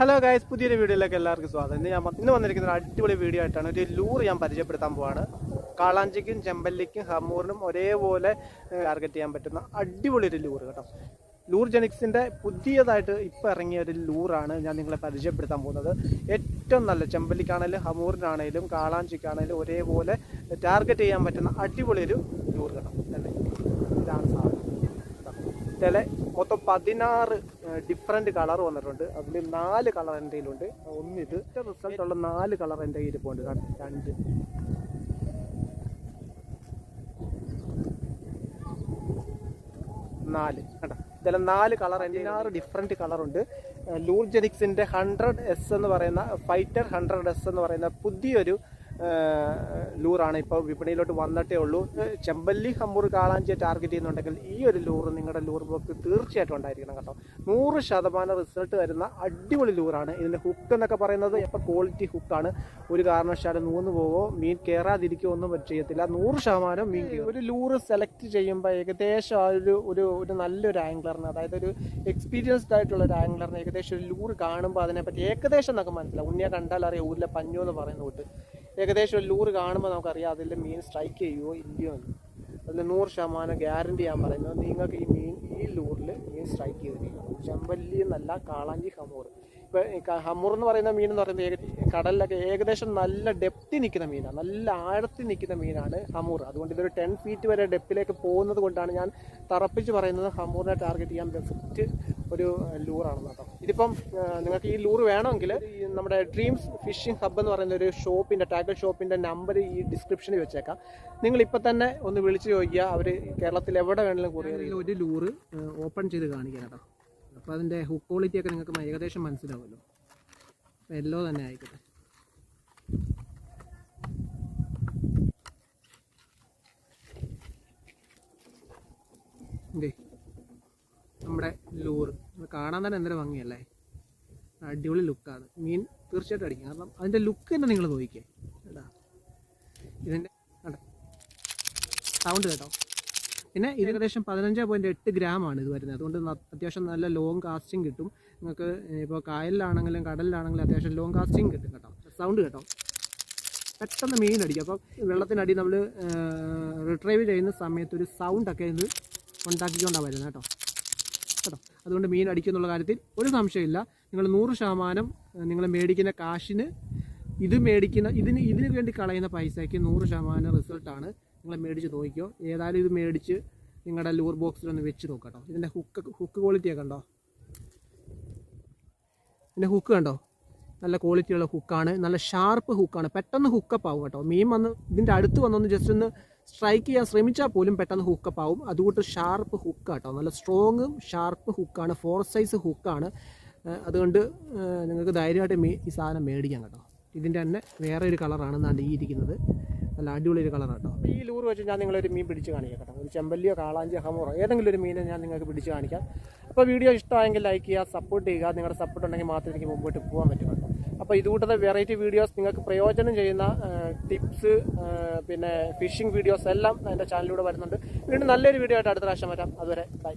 Hello guys പുതിയൊരു വീഡിയോയിലേക്ക് എല്ലാവർക്കും സ്വാഗതം. ഇന്ന് ഞാൻ ഇന്ന് വന്നിരിക്കുന്ന ഒരു അടിപൊളി വീഡിയോ ആയിട്ടാണ് ഒരു ലൂർ ഞാൻ പരിചയപ്പെടുത്താൻ പോവാണ്. കാളാഞ്ചിക്കും ചെമ്പല്ലിക്കും ഹമ്മൂറിനും ഒരേപോലെ ടാർഗറ്റ് ചെയ്യാൻ പറ്റുന്ന അടിപൊളി ഒരു ലൂർ കേട്ടോ. ലൂർ ജെനിക്സിന്റെ പുതിയതായിട്ട് ഇപ്പോൾ ഇറങ്ങിയ ഒരു ലൂറാണ് ഞാൻ നിങ്ങളെ പരിചയപ്പെടുത്താൻ പോകുന്നത്. ഏറ്റവും നല്ല ചെമ്പല്ലിക്കാണേലും ഹമൂറിനാണേലും കാളാഞ്ചിക്കാണേലും ഒരേപോലെ ടാർഗറ്റ് ചെയ്യാൻ പറ്റുന്ന അടിപൊളി ഒരു ലൂർ കേട്ടോ. ചില മൊത്തം പതിനാറ് ഡിഫറെന്റ് കളർ വന്നിട്ടുണ്ട്. അതിൽ നാല് കളർ എന്റെ കയ്യിലുണ്ട്. ഒന്നിത് റിസൾട്ട് ഉള്ള നാല് കളർ എന്റെ കയ്യിൽ കാരണം രണ്ട്. നാല്. കേട്ടോ ഇതിൽ നാല് കളർ പതിനാറ് ഡിഫറെന്റ് കളറുണ്ട് ലൂർജെനിക്സിന്റെ ഹൺഡ്രഡ് എസ് എന്ന് പറയുന്ന ഫൈറ്റർ ഹൺഡ്രഡ് എസ് എന്ന് പറയുന്ന പുതിയൊരു ലൂറാണ്. ഇപ്പോൾ വിപണിയിലോട്ട് വന്നിട്ടേ ഉള്ളൂ. ചെമ്പല്ലി ഹമ്പൂർ കാളാഞ്ചിയെ ടാർഗറ്റ് ചെയ്യുന്നുണ്ടെങ്കിൽ ഈ ഒരു ലൂറ് നിങ്ങളുടെ ലൂർ ബോക്സ് തീർച്ചയായിട്ടും ഉണ്ടായിരിക്കണം കേട്ടോ. നൂറ് ശതമാനം റിസൾട്ട് വരുന്ന അടിപൊളി ലൂറാണ്. ഇതിന്റെ ഹുക്ക് എന്നൊക്കെ പറയുന്നത് ഇപ്പോൾ ക്വാളിറ്റി ഹുക്കാണ് ഒരു കാരണവശാലും നൂന്ന് പോവോ മീൻ കയറാതിരിക്കുകയോ ഒന്നും ചെയ്യത്തില്ല. നൂറ് ശതമാനം മീൻ ഒരു ലൂറ് സെലക്ട് ചെയ്യുമ്പോൾ ഏകദേശം ആ ഒരു ഒരു ഒരു നല്ലൊരു ആംഗ്ലറിന് അതായത് ഒരു എക്സ്പീരിയൻസ്ഡ് ആയിട്ടുള്ള ഒരു ആംഗ്ലറിന് ഏകദേശം ഒരു ലൂറ് കാണുമ്പോൾ അതിനെപ്പറ്റി ഏകദേശം എന്നൊക്കെ മനസ്സിലാവും. ഉണ്ണിയെ കണ്ടാൽ അറിയാം ഊരിലെ പഞ്ഞു എന്ന് പറയുന്ന കൂട്ട് ഏകദേശം ഒരു ലൂറ് കാണുമ്പോൾ നമുക്കറിയാം അതിൽ മീൻ സ്ട്രൈക്ക് ചെയ്യുമോ ഇല്ലയോ എന്ന്. അതിൽ നൂറ് ശതമാനം ഗ്യാരണ്ടി ഞാൻ പറയുന്നത് നിങ്ങൾക്ക് ഈ മീൻ ഈ ലൂറിൽ മീൻ സ്ട്രൈക്ക് ചെയ്തിരിക്കണം ചെമ്പല്ലി എന്നല്ല കാളാഞ്ചി ഹമൂർ. ഇപ്പം ഹമൂർ എന്ന് പറയുന്ന മീൻ എന്ന് പറയുന്നത് കടലിലൊക്കെ ഏകദേശം നല്ല ഡെപ്തി നിൽക്കുന്ന മീനാണ്. നല്ല ആഴത്തിൽ നിൽക്കുന്ന മീനാണ് ഹമൂർ. അതുകൊണ്ട് ഇതൊരു ടെൻ ഫീറ്റ് വരെ ഡെപ്തിലേക്ക് പോകുന്നത് കൊണ്ടാണ് ഞാൻ തറപ്പിച്ച് പറയുന്നത് ഹമൂറിനെ ടാർഗറ്റ് ചെയ്യാൻ ബെസ്റ്റ് ഒരു ലൂറാണ് കേട്ടോ. ഇതിപ്പം നിങ്ങൾക്ക് ഈ ലൂർ വേണമെങ്കിൽ നമ്മുടെ ഡ്രീംസ് ഫിഷിംഗ് ഹബ്ബ് എന്ന് പറയുന്ന ഒരു ഷോപ്പിന്റെ ടാഗൽ ഷോപ്പിന്റെ നമ്പർ ഈ ഡിസ്ക്രിപ്ഷനിൽ വെച്ചേക്കാം. നിങ്ങൾ ഇപ്പം തന്നെ ഒന്ന് വിളിച്ച് ചോദിക്കുക അവർ കേരളത്തിൽ എവിടെ വേണമെങ്കിലും കൂടുതൽ ഒരു ലൂറ് ഓപ്പൺ ചെയ്ത് കാണിക്കാം കേട്ടോ. അപ്പോൾ അതിന്റെ ഹുക്ക് ക്വാളിറ്റി ഒക്കെ നിങ്ങൾക്ക് ഏകദേശം മനസ്സിലാവുമല്ലോ. അപ്പോൾ എല്ലോ തന്നെ ആയിക്കോട്ടെ. നമ്മുടെ ലൂറ് കാണാൻ തന്നെ എന്തൊരു ഭംഗിയല്ലേ? അടിപൊളി ലുക്കാണ്. മീൻ തീർച്ചയായിട്ടും അടിക്കും. കാരണം അതിന്റെ ലുക്ക് തന്നെ നിങ്ങൾ നോക്കിക്കേ. കേട്ടാ? ഇതിന്റെ സൗണ്ട് കേട്ടോ? പിന്നെ ഇത് ഏകദേശം പതിനഞ്ച് പോയിന്റ് എട്ട് ഗ്രാമാണ് ഇത് വരുന്നത്. അതുകൊണ്ട് അത്യാവശ്യം നല്ല ലോങ് കാസ്റ്റിംഗ് കിട്ടും. നിങ്ങൾക്ക് ഇപ്പോൾ കായലിലാണെങ്കിലും കടലിലാണെങ്കിലും അത്യാവശ്യം ലോങ് കാസ്റ്റിംഗ് കിട്ടും കേട്ടോ. സൗണ്ട് കേട്ടോ? പെട്ടെന്ന് മീൻ അടിക്കും. അപ്പം വെള്ളത്തിനടി നമ്മൾ റിട്രൈവ് ചെയ്യുന്ന സമയത്ത് ഒരു സൗണ്ടൊക്കെ ഇത് ഉണ്ടാക്കിക്കൊണ്ടാണ് വരുന്നത് കേട്ടോ. കേട്ടോ അതുകൊണ്ട് മീൻ അടിക്കുന്നുള്ള കാര്യത്തിൽ ഒരു സംശയമില്ല. നിങ്ങൾ നൂറ് ശതമാനം നിങ്ങൾ മേടിക്കുന്ന കാശിന് ഇത് മേടിക്കുന്ന ഇതിന് ഇതിന് വേണ്ടി കളയുന്ന പൈസയ്ക്ക് നൂറ് ശതമാനം റിസൾട്ടാണ് നിങ്ങൾ മേടിച്ച് നോക്കിക്കോ. ഏതായാലും ഇത് മേടിച്ച് നിങ്ങളുടെ ലൂർ ബോക്സിലൊന്ന് വെച്ച് നോക്കട്ടോ. ഇതിന്റെ ഹുക്ക് ഹുക്ക് ക്വാളിറ്റിയൊക്കെ ഉണ്ടോ ഇതിന്റെ ഹുക്ക് കണ്ടോ? നല്ല ക്വാളിറ്റിയുള്ള ഹുക്കാണ് നല്ല ഷാർപ്പ് ഹുക്കാണ് പെട്ടെന്ന് ഹുക്കപ്പ് ആവും കേട്ടോ. മീൻ വന്ന് ഇതിന്റെ അടുത്ത് വന്നൊന്ന് ജസ്റ്റ് ഒന്ന് സ്ട്രൈക്ക് ചെയ്യാൻ ശ്രമിച്ചാൽ പോലും പെട്ടെന്ന് ഹുക്കപ്പ് ആവും അതുകൊണ്ട് ഷാർപ്പ് ഹുക്ക് കേട്ടോ നല്ല സ്ട്രോങ്ങും ഷാർപ്പ് ഹുക്കാണ്. ഫോർ സൈസ് ഹുക്കാണ്. അതുകൊണ്ട് നിങ്ങൾക്ക് ധൈര്യമായിട്ട് ഈ സാധനം മേടിക്കാം കേട്ടോ. ഇതിന്റെ തന്നെ വേറെ ഒരു കളറാണ് നല്ല ഈ ഇരിക്കുന്നത്. നല്ല അടിപൊളി ഒരു കളറാണ് കേട്ടോ ഈ ലൂർ വെച്ച് ഞാൻ നിങ്ങളൊരു മീൻ പിടിച്ച് കാണിക്കാം ഒരു ചെമ്പല്ലിയോ കാളാഞ്ചിയോ ഹമോറോ ഏതെങ്കിലും ഒരു മീനെ ഞാൻ നിങ്ങൾക്ക് പിടിച്ച് കാണിക്കാം. അപ്പോൾ വീഡിയോ ഇഷ്ടമായെങ്കിൽ ലൈക്ക് ചെയ്യുക സപ്പോർട്ട് ചെയ്യുക. നിങ്ങളുടെ സപ്പോർട്ട് ഉണ്ടെങ്കിൽ മാത്രമേ എനിക്ക് മുമ്പോട്ട് പോകാൻ പറ്റുള്ളൂ അപ്പോൾ ഇതുകൂട്ടത്തെ വെറൈറ്റി വീഡിയോസ് നിങ്ങൾക്ക് പ്രയോജനം ചെയ്യുന്ന ടിപ്സ് പിന്നെ ഫിഷിംഗ് വീഡിയോസ് എല്ലാം എന്റെ ചാനലിലൂടെ വരുന്നുണ്ട്. വീണ്ടും നല്ലൊരു വീഡിയോ ആയിട്ട് അടുത്ത പ്രാവശ്യം വരാം. അതുവരെ ബൈ